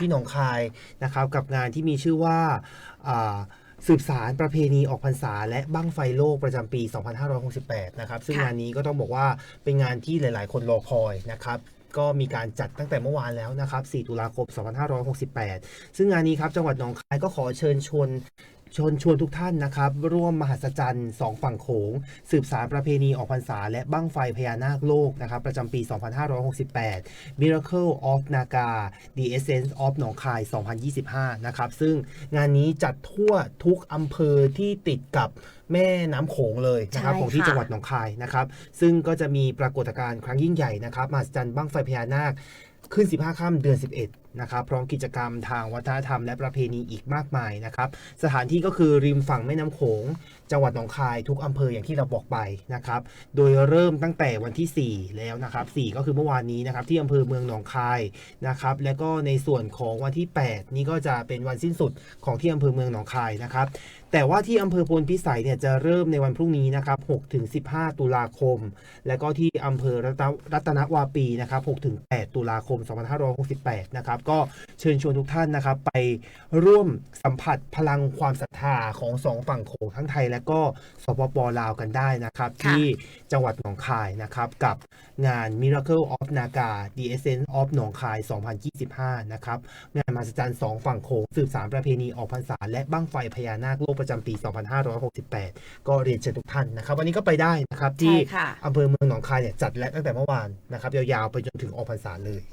ที่หนองคายนะครับกับงานที่มีชื่อว่าอ่าสืบสารประเพณีออกพรรษา และบั้งไฟโลกประจำปี 2568 นะครับ ซึ่งค่ะงานนี้ก็ต้องบอกว่าเป็นงานที่หลาย ๆ คนรอคอยนะครับก็มีการจัดตั้งแต่เมื่อวานแล้วนะครับ 4 ตุลาคม 2568 ซึ่งงานนี้ครับ จังหวัดหนองคายก็ขอเชิญชวน ชวนชวนทุกท่านนะครับ ร่วมมหัศจรรย์สองฝั่งโขง สืบสารประเพณีออกพรรษา และบั้งไฟพญานาคโลกนะครับ ประจำปี 2568 Miracle of Naga The Essence of หนองคาย 2025 นะครับ ซึ่งงานนี้จัดทั่วทุกอำเภอที่ติดกับแม่น้ำโขงเลยนะครับใช่ของที่ค่ะจังหวัดหนองคายนะครับ ซึ่งก็จะมีปรากฏการณ์ครั้งยิ่งใหญ่นะครับมหัศจรรย์บั้งไฟพญานาคขึ้น 15 ค่ำเดือน 11 นะครับ พร้อมกิจกรรมทางวัฒนธรรมและประเพณีอีกมากมายนะครับ สถานที่ก็คือริมฝั่งแม่น้ำโขง จังหวัดหนองคายทุกอำเภออย่างที่เราบอกไปนะครับ โดยเริ่มตั้งแต่วันที่ 4 แล้วนะครับ 4 ก็คือเมื่อวานนี้นะครับที่อำเภอเมืองหนองคายนะครับ และก็ในส่วนของวันที่ 8 นี่ก็จะเป็นวันสิ้นสุดของที่อำเภอเมืองหนองคายนะครับ แต่ว่าที่อำเภอพลพิสัยเนี่ยจะเริ่มในวันพรุ่งนี้นะครับ6ถึง15 ตุลาคม และก็ที่อำเภอรัตนวาปีนะครับ6ถึง8ตุลาคม2568 นะครับ ก็เชิญชวนทุกท่านนะครับ ไปร่วมสัมผัสพลังความศรัทธาของสองฝั่งโขงทั้งไทย และก็สปปลาวกันได้นะครับค่ะที่จังหวัดหนองคายนะครับ กับงาน Miracle of Naga The Essence of หนองคาย 2025 นะครับ งานมหัศจรรย์สองฝั่งโขงสืบสารประเพณีออกพรรษาและบั้งไฟพญานาคโลกประจำปี 2568 ก็เรียนเชิญทุกท่านนะครับ วันนี้ก็ไปได้นะครับที่ใช่ค่ะอำเภอเมืองหนองคายเนี่ยจัดและตั้งแต่เมื่อวานนะครับยาวๆไปจนถึงออกพรรษาเลย